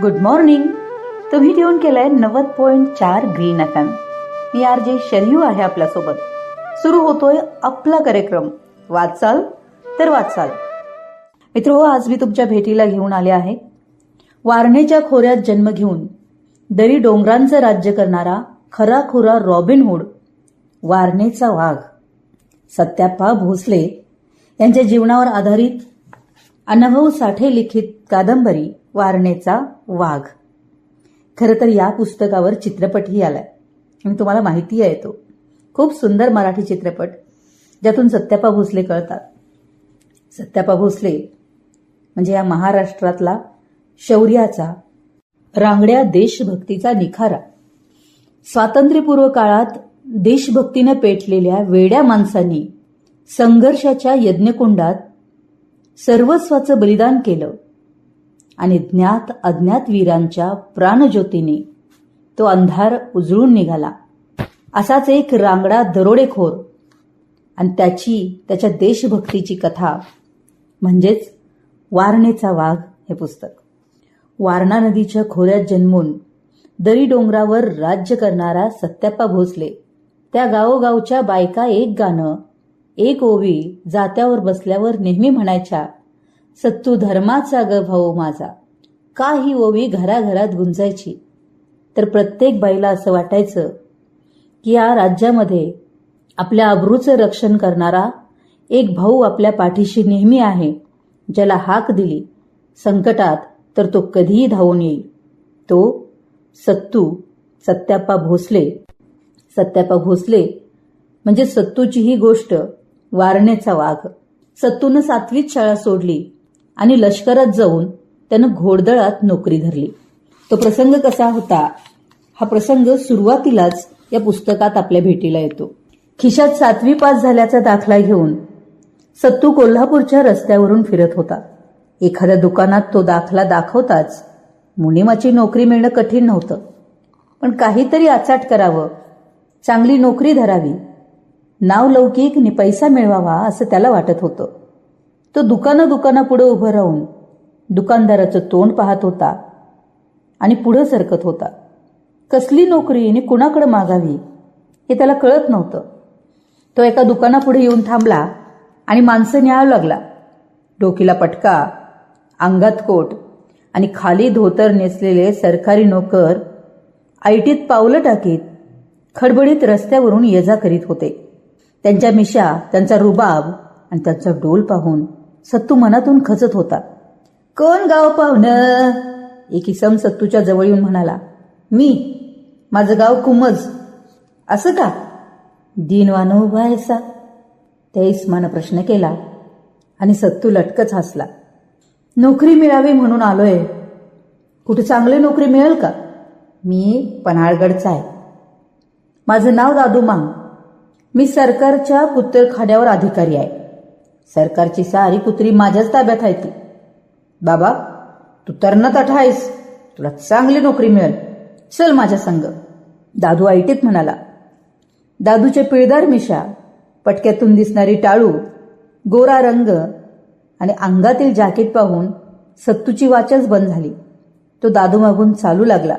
Good morning तुम्ही tune केलंय नव्वद पॉइंट चार ग्रीन एफ एम मी आर जे शरयू आहे आपल्यासोबत. सुरू होतोय आपला कार्यक्रम. वाचाल तर वाचाल मित्र आज मी तुमच्या भेटीला घेऊन आले आहे. वारणेच्या खोऱ्यात जन्म घेऊन दरी डोंगरांचं राज्य करणारा खराखुरा रॉबिन हुड वारणेचा वाघ सत्याप्पा भोसले यांच्या जीवनावर आधारित अनुभव साठे लिखित कादंबरी वारणेचा वाघ. खरं तर या पुस्तकावर चित्रपटही आलाय. आणि तुम्हाला माहिती आहे तो. खूप सुंदर मराठी चित्रपट ज्यातून सत्यापा भोसले कळतात. सत्यापा भोसले म्हणजे या महाराष्ट्रातला शौर्याचा रांगड्या देशभक्तीचा निखारा. स्वातंत्र्यपूर्व काळात देशभक्तीनं पेटलेल्या वेड्या माणसांनी संघर्षाच्या यज्ञकुंडात सर्वस्वाचं बलिदान केलं. आणि ज्ञात अज्ञात वीरांच्या प्राणज्योतीने तो अंधार उजळून निघाला. असाच एक रांगडा दरोडेखोर आणि त्याची त्याच्या देशभक्तीची कथा म्हणजेच वारणेचा वाघ हे पुस्तक. वारणा नदीच्या खोऱ्यात जन्मून दरी डोंगरावर राज्य करणारा सत्याप्पा भोसले. त्या गावोगावच्या बायका एक गाणं एक ओवी जात्यावर बसल्यावर नेहमी म्हणायच्या सत्तू धर्माचा ग भाऊ माझा. का ही ओवी घराघरात गुंजायची. तर प्रत्येक बाईला असं वाटायचं की या राज्यामध्ये आपल्या अब्रूचं रक्षण करणारा एक भाऊ आपल्या पाठीशी नेहमी आहे ज्याला हाक दिली. संकटात तर तो कधीही धावून येईल. तो सत्तू सत्याप्पा भोसले. सत्याप्पा भोसले म्हणजे सत्तूची ही गोष्ट वारणेचा वाघ. सत्तूनं सातवीत शाळा सोडली. आणि लष्करात जाऊन त्यानं घोडदळात नोकरी धरली. तो प्रसंग कसा होता? हा प्रसंग सुरुवातीलाच या पुस्तकात आपल्या भेटीला येतो. खिशात सातवी पास झाल्याचा दाखला घेऊन सत्तू कोल्हापूरच्या रस्त्यावरून फिरत होता. एखाद्या दुकानात तो दाखला दाखवताच मुनिमाची नोकरी मिळणं कठीण नव्हतं. पण काहीतरी आचाट करावं चांगली नोकरी धरावी नाव लौकिक नि पैसा मिळवावा असं त्याला वाटत होतं. तो दुकानं दुकानापुढे उभं राहून दुकानदाराचं तोंड पाहत होता आणि पुढं सरकत होता. कसली नोकरी आणि कुणाकडे मागावी हे त्याला कळत नव्हतं. तो एका दुकानापुढे येऊन थांबला आणि माणसं न्यावं लागला. डोकीला पटका अंगात कोट आणि खाली धोतर नेसलेले सरकारी नोकर आयटीत पावलं टाकीत खडबडीत रस्त्यावरून ये जा करीत होते. त्यांच्या मिशा त्यांचा रुबाब आणि त्यांचा डोल पाहून सत्तू मनातून खचत होता कोण गाव पाहुणं? एक इसम सत्तूच्या जवळ येऊन म्हणाला मी माझं गाव कुमज. असं का? दिनवानं उभा आहेसा. त्या इस्मानं प्रश्न केला आणि सत्तू लटकच हसला. नोकरी मिळावी म्हणून आलोय. कुठे चांगली नोकरी मिळेल का? मी पन्हाळगडचा आहे. माझं नाव दादू मांग. मी सरकारच्या कुत्तरखान्यावर अधिकारी आहे. सरकारची सारी कुत्री माझ्याच ताब्यात आहे ती. बाबा तू तरणत आहेस तुला चांगली नोकरी मिळेल. चल माझ्या संग. दादू ऐटीत म्हणाला. दादूचे पिळदार मिशा पटक्यातून दिसणारी टाळू गोरा रंग आणि अंगातील जॅकेट पाहून सत्तूची वाचच बंद झाली. तो दादू मागून चालू लागला.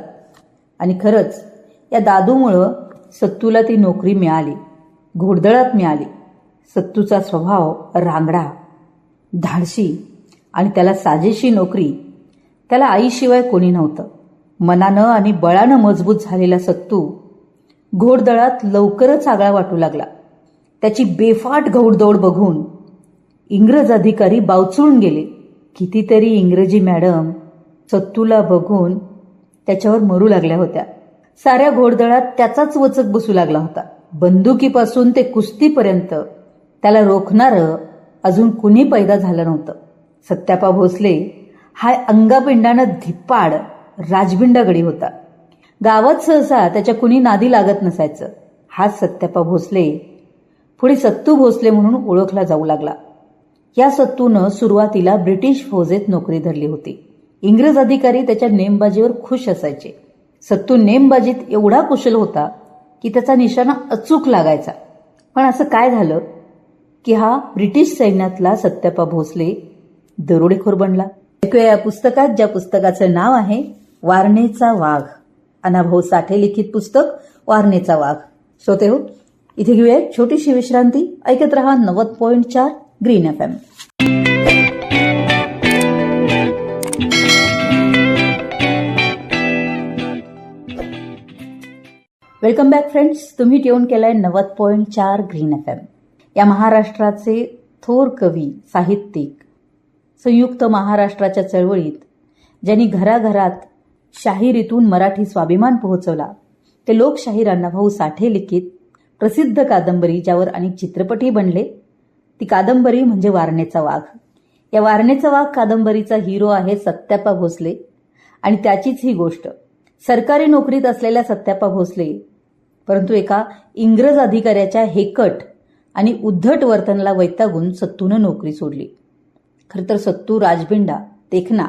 आणि खरंच या दादूमुळं सत्तूला ती नोकरी मिळाली. घोडदळात मिळाली. सत्तूचा स्वभाव रांगडा धाडशी आणि त्याला साजेशी नोकरी त्याला आईशिवाय कोणी नव्हतं. मनानं आणि बळानं मजबूत झालेला सत्तू घोडदळात लवकरच आगळा वाटू लागला. त्याची बेफाट घौडदौड बघून इंग्रज अधिकारी बावचून गेले. कितीतरी इंग्रजी मॅडम सत्तूला बघून त्याच्यावर मरू लागल्या होत्या. साऱ्या घोडदळात त्याचाच वचक बसू लागला होता. बंदुकीपासून ते कुस्तीपर्यंत त्याला रोखणारं अजून कुणी पैदा झालं नव्हतं. सत्यापा भोसले हा अंगापिंडानं धिप्पाड राजबिंडागडी होता. गावात सहसा त्याच्या कुणी नादी लागत नसायचं. हा सत्यापा भोसले पुढे सत्तू भोसले म्हणून ओळखला जाऊ लागला. या सत्तूनं सुरुवातीला ब्रिटिश फौजेत नोकरी धरली होती. इंग्रज अधिकारी त्याच्या नेमबाजीवर खुश असायचे. सत्तू नेमबाजीत एवढा कुशल होता की त्याचा निशाणा अचूक लागायचा. पण असं काय झालं? की हा ब्रिटिश सैन्यातला सत्यापा भोसले दरोडेखोर बनला. ऐकूया या पुस्तकात ज्या पुस्तकाचं नाव आहे वारणेचा वाघ. अनाभाऊ साठे लिखित पुस्तक वारणेचा वाघ. श्रोते हो इथे घेऊया छोटीशी विश्रांती. ऐकत रहा नव्वद पॉईंट चार green F M. Welcome back friends. तुम्ही ट्यून केलाय नव्वद पॉईंट चार ग्रीन एफ एम. या महाराष्ट्राचे थोर कवी साहित्यिक संयुक्त महाराष्ट्राच्या चळवळीत ज्यांनी घराघरात शाहिरीतून मराठी स्वाभिमान पोहोचवला ते लोकशाहीर अण्णाभाऊ साठे लिखित प्रसिद्ध कादंबरी ज्यावर अनेक चित्रपटही बनले. ती कादंबरी म्हणजे वारणेचा वाघ. या वारणेचा वाघ कादंबरीचा हिरो आहे सत्यापा भोसले. आणि त्याचीच ही गोष्ट सरकारी नोकरीत असलेल्या सत्यापा भोसले परंतु एका इंग्रज अधिकाऱ्याच्या हेकट आणि उद्धट वर्तनाला वैतागून सत्तूनं नोकरी सोडली. खरं तर सत्तू राजबिंडा देखना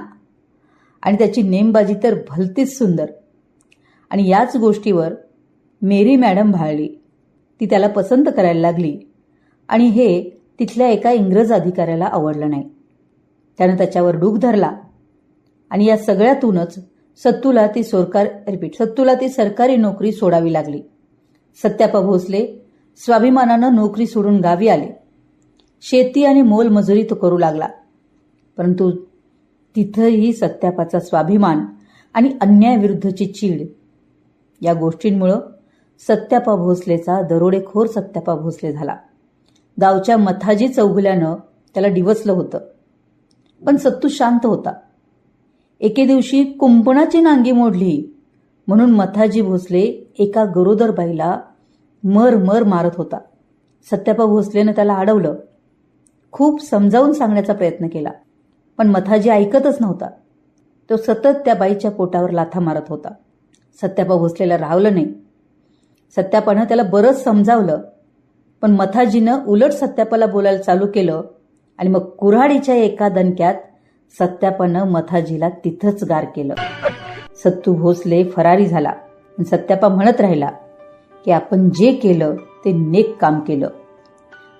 आणि त्याची नेमबाजी तर भलतीच सुंदर. आणि याच गोष्टीवर मेरी मॅडम भाळली. ती त्याला पसंत करायला लागली. आणि हे तिथल्या एका इंग्रज अधिकाऱ्याला आवडलं नाही. त्यानं त्याच्यावर डूक धरला. आणि या सगळ्यातूनच सत्तूला ती सरकार रिपीट सत्तूला ती सरकारी नोकरी सोडावी लागली. सत्यापा भोसले स्वाभिमानानं नोकरी सोडून गावी आले. शेती आणि मोलमजुरी तो करू लागला. परंतु तिथंही सत्यापाचा स्वाभिमान आणि अन्यायाविरुद्धची चीड. या गोष्टींमुळं सत्यापा भोसलेचा दरोडेखोर सत्यापा भोसले झाला. गावच्या मथाजी चौगुल्यानं त्याला डिवचलं होतं. पण सत्तू शांत होता. एके दिवशी कुंपणाची नांगी मोडली म्हणून मथाजी भोसले एका गरोदर बाईला मर मर मारत होता. सत्यापा भोसलेनं त्याला अडवलं. खूप समजावून सांगण्याचा प्रयत्न केला पण मथाजी ऐकतच नव्हता. तो सतत त्या बाईच्या पोटावर लाथा मारत होता. सत्यापा भोसलेला राहवलं नाही. सत्यापानं त्याला बरंच समजावलं पण मथाजीनं उलट सत्यापाला बोलायला चालू केलं आणि मग कुऱ्हाडीच्या एका दणक्यात सत्यापानं मथाजीला तिथंच गार केलं. सत्तू भोसले फरारी झाला सत्यापा म्हणत राहिला की आपण जे केलं ते नेक काम केलं.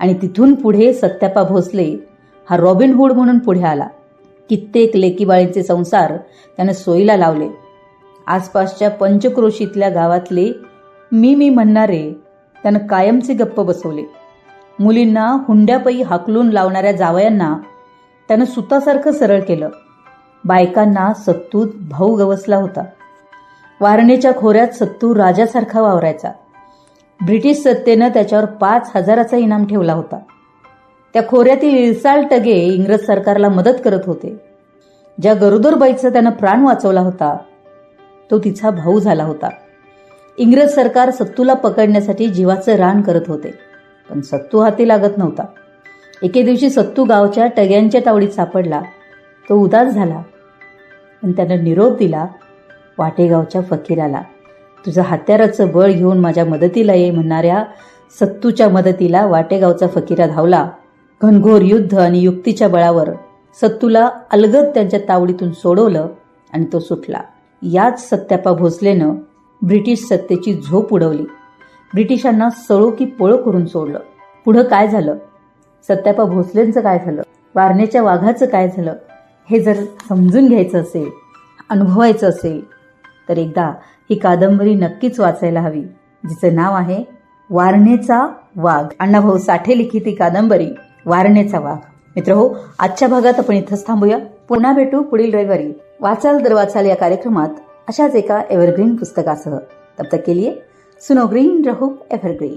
आणि तिथून पुढे सत्यापा भोसले हा रॉबिनहूड म्हणून पुढे आला. कित्येक लेकीबाळींचे संसार त्यानं सोयीला लावले. आसपासच्या पंचक्रोशीतल्या गावातले मी मी म्हणणारे त्यानं कायमचे गप्प बसवले. मुलींना हुंड्यापैकी हाकलून लावणाऱ्या जावयांना त्यानं सुतासारखं सरळ केलं. बायकांना सत्तूत भाऊ गवसला होता. वारणेच्या खोऱ्यात सत्तू राजासारखा वावरायचा. ब्रिटिश सत्तेनं त्याच्यावर पाच हजाराचा इनाम ठेवला होता. त्या खोऱ्यातील इळसाळ टगे इंग्रज सरकारला मदत करत होते. ज्या गरोदरबाईचा त्यानं प्राण वाचवला होता तो तिचा भाऊ झाला होता. इंग्रज सरकार सत्तूला पकडण्यासाठी जीवाचं रान करत होते पण सत्तू हाती लागत नव्हता. एके दिवशी सत्तू गावच्या टग्यांच्या तावडीत सापडला. तो उदास झाला पण त्यानं निरोप दिला वाटेगावच्या फकीराला. तुझं हत्याराचं बळ घेऊन माझ्या मदतीला ये म्हणणाऱ्या सत्तूच्या मदतीला वाटेगावचा फकीरा धावला. घनघोर युद्ध आणि युक्तीच्या बळावर सत्तूला अलगद त्यांच्या तावडीतून सोडवलं आणि तो सुटला. याच सत्यापा भोसलेनं ब्रिटिश सत्तेची झोप उडवली. ब्रिटिशांना सळो की पळो करून सोडलं. पुढं काय झालं? सत्यापा भोसलेंचं काय झालं? वारणेच्या वाघाचं काय झालं? हे जर समजून घ्यायचं असेल अनुभवायचं असेल तर एकदा ही कादंबरी नक्कीच वाचायला हवी जिचं नाव आहे वारणेचा वाघ. अण्णाभाऊ साठे लिखित ही कादंबरी वारणेचा वाघ. मित्र हो आजच्या भागात आपण इथंच थांबूया. पुन्हा भेटू पुढील रविवारी. वाचाल दर वाचाल या कार्यक्रमात अशाच एका एव्हरग्रीन पुस्तकासह. तब तक के लिए सुनो ग्रीन रहो एव्हरग्रीन